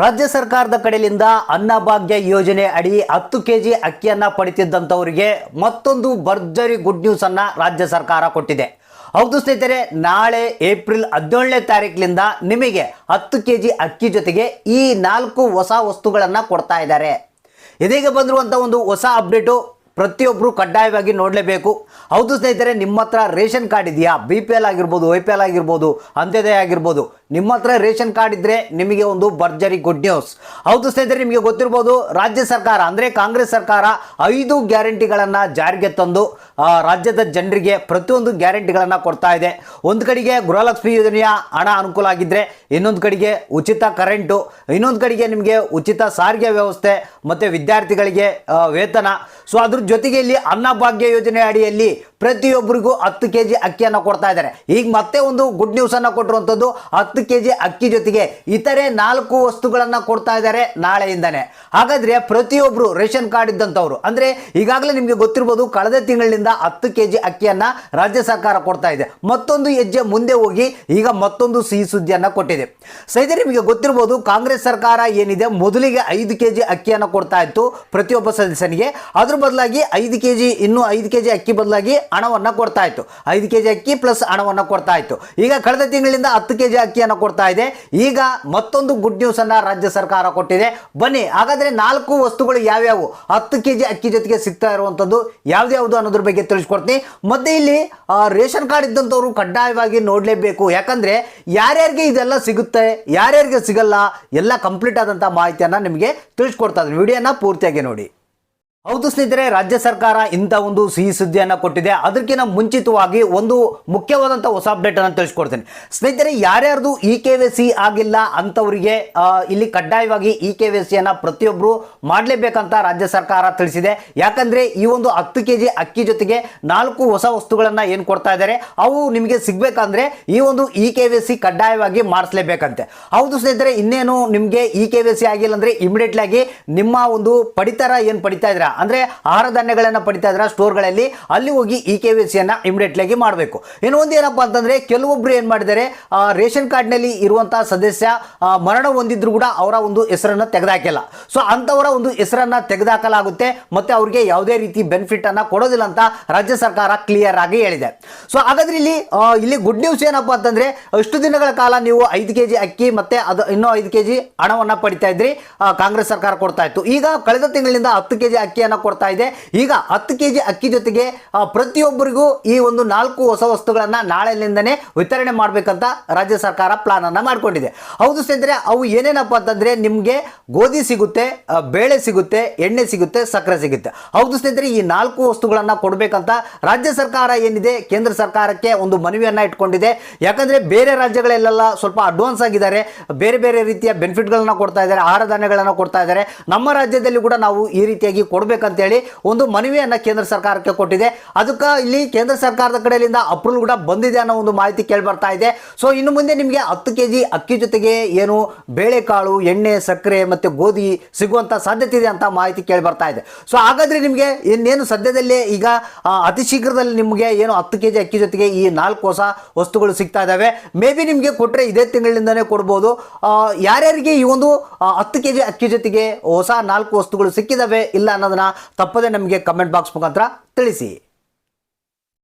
ರಾಜ್ಯ ಸರ್ಕಾರದ ಕಡೆಯಿಂದ ಅನ್ನಭಾಗ್ಯ ಯೋಜನೆ ಅಡಿ ಹತ್ತು ಕೆ ಜಿ ಅಕ್ಕಿಯನ್ನು ಪಡಿತಿದ್ದಂಥವರಿಗೆ ಮತ್ತೊಂದು ಭರ್ಜರಿ ಗುಡ್ ನ್ಯೂಸ್ ಅನ್ನ ರಾಜ್ಯ ಸರ್ಕಾರ ಕೊಟ್ಟಿದೆ. ಹೌದು ಸ್ನೇಹಿತರೆ, ನಾಳೆ ಏಪ್ರಿಲ್ ಹದಿನೇಳನೇ ತಾರೀಕಿನಿಂದ ನಿಮಗೆ ಹತ್ತು ಕೆ ಜಿ ಅಕ್ಕಿ ಜೊತೆಗೆ ಈ ನಾಲ್ಕು ಹೊಸ ವಸ್ತುಗಳನ್ನು ಕೊಡ್ತಾ ಇದ್ದಾರೆ. ಇದೀಗ ಬಂದಿರುವಂಥ ಒಂದು ಹೊಸ ಅಪ್ಡೇಟು ಪ್ರತಿಯೊಬ್ಬರು ಕಡ್ಡಾಯವಾಗಿ ನೋಡಲೇಬೇಕು. ಹೌದು ಸ್ನೇಹಿತರೆ, ನಿಮ್ಮ ಹತ್ರ ರೇಷನ್ ಕಾರ್ಡ್ ಇದೆಯಾ? ಬಿ ಪಿ ಎಲ್ ಆಗಿರ್ಬೋದು, ವೈ ಪಿ ಎಲ್ ಆಗಿರ್ಬೋದು, ಅಂತ್ಯೋದಯ ಆಗಿರ್ಬೋದು ನಿಮ್ಮ ಹತ್ರ ರೇಷನ್ ಕಾರ್ಡ್ ಇದ್ದರೆ ನಿಮಗೆ ಒಂದು ಭರ್ಜರಿ ಗುಡ್ ನ್ಯೂಸ್ ಹೌದು ಸ್ನೇಹಿತರೆ, ನಿಮಗೆ ಗೊತ್ತಿರ್ಬೋದು, ರಾಜ್ಯ ಸರ್ಕಾರ, ಅಂದರೆ ಕಾಂಗ್ರೆಸ್ ಸರ್ಕಾರ ಐದು ಗ್ಯಾರಂಟಿಗಳನ್ನು ಜಾರಿಗೆ ತಂದು ರಾಜ್ಯದ ಜನರಿಗೆ ಪ್ರತಿಯೊಂದು ಗ್ಯಾರಂಟಿಗಳನ್ನು ಕೊಡ್ತಾ ಇದೆ. ಒಂದು ಕಡೆಗೆ ಗೃಹಲಕ್ಷ್ಮಿ ಯೋಜನೆಯ ಹಣ ಅನುಕೂಲ ಆಗಿದ್ದರೆ ಇನ್ನೊಂದು ಕಡೆಗೆ ಉಚಿತ ಕರೆಂಟು, ಇನ್ನೊಂದು ಕಡೆಗೆ ನಿಮಗೆ ಉಚಿತ ಸಾರಿಗೆ ವ್ಯವಸ್ಥೆ ಮತ್ತು ವಿದ್ಯಾರ್ಥಿಗಳಿಗೆ ವೇತನ. ಸೊ ಅದ್ರ ಜೊತೆಗೆ ಇಲ್ಲಿ ಅನ್ನಭಾಗ್ಯ ಯೋಜನೆ ಅಡಿಯಲ್ಲಿ ಪ್ರತಿಯೊಬ್ಬರಿಗೂ ಹತ್ತು ಕೆ ಜಿ ಅಕ್ಕಿಯನ್ನು ಕೊಡ್ತಾ ಇದ್ದಾರೆ. ಈಗ ಮತ್ತೆ ಒಂದು ಗುಡ್ ನ್ಯೂಸನ್ನು ಕೊಟ್ಟಿರುವಂಥದ್ದು ಹತ್ತು ಕೆ ಜಿ ಅಕ್ಕಿ ಜೊತೆಗೆ ಇತರೆ ನಾಲ್ಕು ವಸ್ತುಗಳನ್ನು ಕೊಡ್ತಾ ಇದ್ದಾರೆ ನಾಳೆಯಿಂದನೇ. ಹಾಗಾದರೆ ಪ್ರತಿಯೊಬ್ಬರು ರೇಷನ್ ಕಾರ್ಡ್ ಇದ್ದಂಥವ್ರು, ಅಂದರೆ ಈಗಾಗಲೇ ನಿಮಗೆ ಗೊತ್ತಿರ್ಬೋದು ಕಳೆದ ತಿಂಗಳಿನಿಂದ ಹತ್ತು ಕೆ ಜಿ ಅಕ್ಕಿಯನ್ನು ರಾಜ್ಯ ಸರ್ಕಾರ ಕೊಡ್ತಾ ಇದೆ. ಮತ್ತೊಂದು ಹೆಜ್ಜೆ ಮುಂದೆ ಹೋಗಿ ಈಗ ಮತ್ತೊಂದು ಸಿಹಿ ಸುದ್ದಿಯನ್ನು ಕೊಟ್ಟಿದೆ. ಸಹಿತ ನಿಮಗೆ ಗೊತ್ತಿರ್ಬೋದು ಕಾಂಗ್ರೆಸ್ ಸರ್ಕಾರ ಏನಿದೆ? ಮೊದಲಿಗೆ ಐದು ಕೆ ಜಿ ಅಕ್ಕಿಯನ್ನು ಕೊಡ್ತಾ ಇತ್ತು ಪ್ರತಿಯೊಬ್ಬ ಸದಸ್ಯನಿಗೆ. ಅದ್ರ ಬದಲಾಗಿ ಐದು ಕೆ ಜಿ ಇನ್ನೂ ಐದು ಕೆ ಜಿ ಅಕ್ಕಿ ಬದಲಾಗಿ ಹಣವನ್ನು ಕೊಡ್ತಾ ಇತ್ತು. ಐದು ಕೆ ಜಿ ಅಕ್ಕಿ ಪ್ಲಸ್ ಹಣವನ್ನು ಕೊಡ್ತಾ ಇತ್ತು. ಈಗ ಕಳೆದ ತಿಂಗಳಿಂದ ಹತ್ತು ಕೆ ಜಿ ಅಕ್ಕಿಯನ್ನು ಕೊಡ್ತಾ ಇದೆ. ಈಗ ಮತ್ತೊಂದು ಗುಡ್ ನ್ಯೂಸನ್ನು ರಾಜ್ಯ ಸರ್ಕಾರ ಕೊಟ್ಟಿದೆ. ಬನ್ನಿ, ಹಾಗಾದ್ರೆ ನಾಲ್ಕು ವಸ್ತುಗಳು ಯಾವ್ಯಾವು? ಹತ್ತು ಕೆ ಜಿ ಅಕ್ಕಿ ಜೊತೆಗೆ ಸಿಗ್ತಾ ಇರುವಂಥದ್ದು ಯಾವ್ದ್ಯಾವುದು ಅನ್ನೋದ್ರ ಬಗ್ಗೆ ತಿಳಿಸ್ಕೊಡ್ತೀನಿ. ಮತ್ತೆ ಇಲ್ಲಿ ರೇಷನ್ ಕಾರ್ಡ್ ಇದ್ದಂಥವ್ರು ಕಡ್ಡಾಯವಾಗಿ ನೋಡಲೇಬೇಕು. ಯಾಕಂದ್ರೆ ಯಾರ್ಯಾರಿಗೆ ಇದೆಲ್ಲ ಸಿಗುತ್ತೆ, ಯಾರ್ಯಾರಿಗೆ ಸಿಗಲ್ಲ, ಎಲ್ಲ ಕಂಪ್ಲೀಟ್ ಆದಂಥ ಮಾಹಿತಿಯನ್ನು ನಿಮಗೆ ತಿಳಿಸ್ಕೊಡ್ತಾ ಇದ್ದೀನಿ. ವಿಡಿಯೋನ ಪೂರ್ತಿಯಾಗಿ ನೋಡಿ. ಹೌದು ಸ್ನೇಹಿತರೆ, ರಾಜ್ಯ ಸರ್ಕಾರ ಇಂಥ ಒಂದು ಸಿಹಿ ಸುದ್ದಿಯನ್ನು ಕೊಟ್ಟಿದೆ. ಅದಕ್ಕಿಂತ ಮುಂಚಿತವಾಗಿ ಒಂದು ಮುಖ್ಯವಾದಂಥ ಹೊಸ ಅಪ್ಡೇಟ್ ಅನ್ನು ತಿಳಿಸ್ಕೊಡ್ತೇನೆ. ಸ್ನೇಹಿತರೆ, ಯಾರ್ಯಾರ್ದು ಇ ಕೆ ವಿ ಸಿ ಆಗಿಲ್ಲ ಅಂಥವರಿಗೆ ಇಲ್ಲಿ ಕಡ್ಡಾಯವಾಗಿ ಇ ಕೆ ವಿ ಸಿಯನ್ನು ಪ್ರತಿಯೊಬ್ಬರು ಮಾಡಲೇಬೇಕಂತ ರಾಜ್ಯ ಸರ್ಕಾರ ತಿಳಿಸಿದೆ. ಯಾಕಂದರೆ, ಈ ಒಂದು ಹತ್ತು ಕೆ ಜಿ ಅಕ್ಕಿ ಜೊತೆಗೆ ನಾಲ್ಕು ಹೊಸ ವಸ್ತುಗಳನ್ನು ಏನು ಕೊಡ್ತಾ ಇದ್ದಾರೆ, ಅವು ನಿಮಗೆ ಸಿಗಬೇಕಂದ್ರೆ ಈ ಒಂದು ಇ ಕೆ ವಿ ಸಿ ಕಡ್ಡಾಯವಾಗಿ ಮಾಡಿಸ್ಲೇಬೇಕಂತೆ. ಹೌದು ಸ್ನೇಹಿತರೆ, ಇನ್ನೇನು ನಿಮಗೆ ಇ ಕೆ ವಿ ಸಿ ಆಗಿಲ್ಲ ಅಂದರೆ ಇಮಿಡಿಯೇಟ್ಲಿ ಆಗಿ ನಿಮ್ಮ ಒಂದು ಪಡಿತರ ಏನು ಪಡಿತಾ ಇದ್ದೀರಾ? ಅಂದರೆ ಆಹಾರ ಧಾನ್ಯಗಳನ್ನು ಪಡಿತಾ ಸ್ಟೋರ್ ಸ್ಟೋರ್ಗಳಲ್ಲಿ ಅಲ್ಲಿ ಹೋಗಿ ಇ ಕೆ ವಿ ಇಮಿಡಿಯೇಟ್ಲಿ ಆಗಿ ಮಾಡಬೇಕು. ಇನ್ನು ಒಂದು ಏನಪ್ಪ ಅಂತಂದರೆ ಕೆಲವೊಬ್ಬರು ಏನು ಮಾಡಿದ್ದಾರೆ ರೇಷನ್ ರೇಷನ್ ಕಾರ್ಡ್ನಲ್ಲಿ ಇರುವಂತಹ ಸದಸ್ಯ ಮರಣ ಹೊಂದಿದ್ರು ಕೂಡ ಅವರ ಒಂದು ಹೆಸರನ್ನ ತೆಗೆದಾಕಿಲ್ಲ. ಸೊ ಅಂತವರ ಒಂದು ಹೆಸರನ್ನ ತೆಗೆದಾಕಲಾಗುತ್ತೆ, ಮತ್ತೆ ಅವ್ರಿಗೆ ಯಾವುದೇ ರೀತಿ ಬೆನಿಫಿಟ್ ಅನ್ನ ಕೊಡೋದಿಲ್ಲ ಅಂತ ರಾಜ್ಯ ಸರ್ಕಾರ ಕ್ಲಿಯರ್ ಆಗಿ ಹೇಳಿದೆ. ಸೊ ಹಾಗಾದ್ರೆ ಇಲ್ಲಿ ಇಲ್ಲಿ ಗುಡ್ ನ್ಯೂಸ್ ಏನಪ್ಪ ಅಂತಂದ್ರೆ, ಅಷ್ಟು ದಿನಗಳ ಕಾಲ ನೀವು ಐದು ಕೆ ಜಿ ಅಕ್ಕಿ ಮತ್ತೆ ಅದು ಇನ್ನೂ ಐದು ಕೆ ಜಿ ಹಣವನ್ನು ಪಡಿತಾ ಇದ್ರಿ ಕಾಂಗ್ರೆಸ್ ಸರ್ಕಾರ ಕೊಡ್ತಾ ಇತ್ತು. ಈಗ ಕಳೆದ ತಿಂಗಳಿಂದ ಹತ್ತು ಕೆ ಜಿ ಅಕ್ಕಿಯನ್ನು ಕೊಡ್ತಾ ಇದೆ. ಈಗ ಹತ್ತು ಕೆ ಜಿ ಅಕ್ಕಿ ಜೊತೆಗೆ ಪ್ರತಿಯೊಬ್ಬರಿಗೂ ಈ ಒಂದು ನಾಲ್ಕು ಹೊಸ ವಸ್ತುಗಳನ್ನು ನಾಳೆಯಿಂದನೇ ವಿತರಣೆ ಮಾಡಬೇಕಂತ ರಾಜ್ಯ ಸರ್ಕಾರ ಪ್ಲಾನ್ ಅನ್ನ ಮಾಡ್ಕೊಂಡಿದೆ. ಹೌದು ಸ್ನೇಹಿತರೆ, ಅವು ಏನೇನಪ್ಪ ಅಂತಂದ್ರೆ ನಿಮಗೆ ಗೋಧಿ ಸಿಗುತ್ತೆ ಬೇಳೆ ಸಿಗುತ್ತೆ, ಎಣ್ಣೆ ಸಿಗುತ್ತೆ, ಸಕ್ಕರೆ ಸಿಗುತ್ತೆ. ಹೌದು ಸ್ನೇಹಿತರೆ, ಈ ನಾಲ್ಕು ವಸ್ತುಗಳನ್ನು ಕೊಡಬೇಕಂತ ರಾಜ್ಯ ಸರ್ಕಾರ ಏನಿದೆ, ಕೇಂದ್ರ ಸರ್ಕಾರಕ್ಕೆ ಒಂದು ಮನವಿಯನ್ನು ಇಟ್ಕೊಂಡಿದೆ. ಯಾಕಂದ್ರೆ ಬೇರೆ ರಾಜ್ಯಗಳಲ್ಲೆಲ್ಲ ಸ್ವಲ್ಪ ಅಡ್ವಾನ್ಸ್ ಆಗಿದ್ದಾರೆ. ಬೇರೆ ಬೇರೆ ರೀತಿಯ ಬೆನಿಫಿಟ್ಗಳನ್ನ ಕೊಡ್ತಾ ಇದ್ದಾರೆ ಆಹಾರ ಧಾನ್ಯಗಳನ್ನು ಕೊಡ್ತಾ ಇದ್ದಾರೆ. ನಮ್ಮ ರಾಜ್ಯದಲ್ಲಿ ಕೂಡ ನಾವು ಈ ರೀತಿಯಾಗಿ ಕೊಡಬೇಕಂತೇಳಿ ಒಂದು ಮನವಿಯನ್ನು ಕೇಂದ್ರ ಸರ್ಕಾರಕ್ಕೆ ಕೊಟ್ಟಿದೆ. ಅದಕ್ಕೆ ಇಲ್ಲಿ ಕೇಂದ್ರ ಸರ್ಕಾರದ ಕಡೆಯಿಂದ ಅಪ್ರೂವಲ್ ಕೂಡ ಬಂದಿದೆ ಅನ್ನೋ ಒಂದು ಮಾಹಿತಿ ಕೇಳಿ ಬರ್ತಾ ಇದೆ. ಸೊ ಇನ್ನು ಮುಂದೆ ನಿಮಗೆ ಹತ್ತು ಕೆ ಜಿ ಅಕ್ಕಿ ಜೊತೆಗೆ ಏನು ಬೇಳೆಕಾಳು, ಎಣ್ಣೆ, ಸಕ್ಕರೆ ಮತ್ತು ಗೋಧಿ ಸಿಗುವಂಥ ಸಾಧ್ಯತೆ ಇದೆ ಅಂತ ಮಾಹಿತಿ ಕೇಳಿ ಬರ್ತಾ ಇದೆ. ಸೊ ಹಾಗಾದ್ರೆ ನಿಮಗೆ ಇನ್ನೇನು ಸದ್ಯದಲ್ಲೇ ಈಗ ಅತಿ ಶೀಘ್ರದಲ್ಲಿ ನಿಮಗೆ ಏನು ಹತ್ತು ಕೆ ಜಿ ಅಕ್ಕಿ ಜೊತೆಗೆ ಈ ನಾಲ್ಕು ಹೊಸ ವಸ್ತುಗಳು ಸಿಗ್ತಾ ಇದ್ದಾವೆ ಮೇ ಬಿ ನಿಮಗೆ ಕೊಟ್ಟರೆ ಇದೇ ತಿಂಗಳಿಂದನೇ ಕೊಡ್ಬೋದು. ಯಾರ್ಯಾರಿಗೆ ಈ ಒಂದು ಹತ್ತು ಕೆ ಜಿ ಅಕ್ಕಿ ಜೊತೆಗೆ ಹೊಸ ನಾಲ್ಕು ವಸ್ತುಗಳು ಸಿಕ್ಕಿದಾವೆ ಇಲ್ಲ ಅನ್ನೋದನ್ನ ತಪ್ಪದೆ ನಮಗೆ ಕಮೆಂಟ್ ಬಾಕ್ಸ್ ಮುಖಾಂತರ ತಿಳಿಸಿ.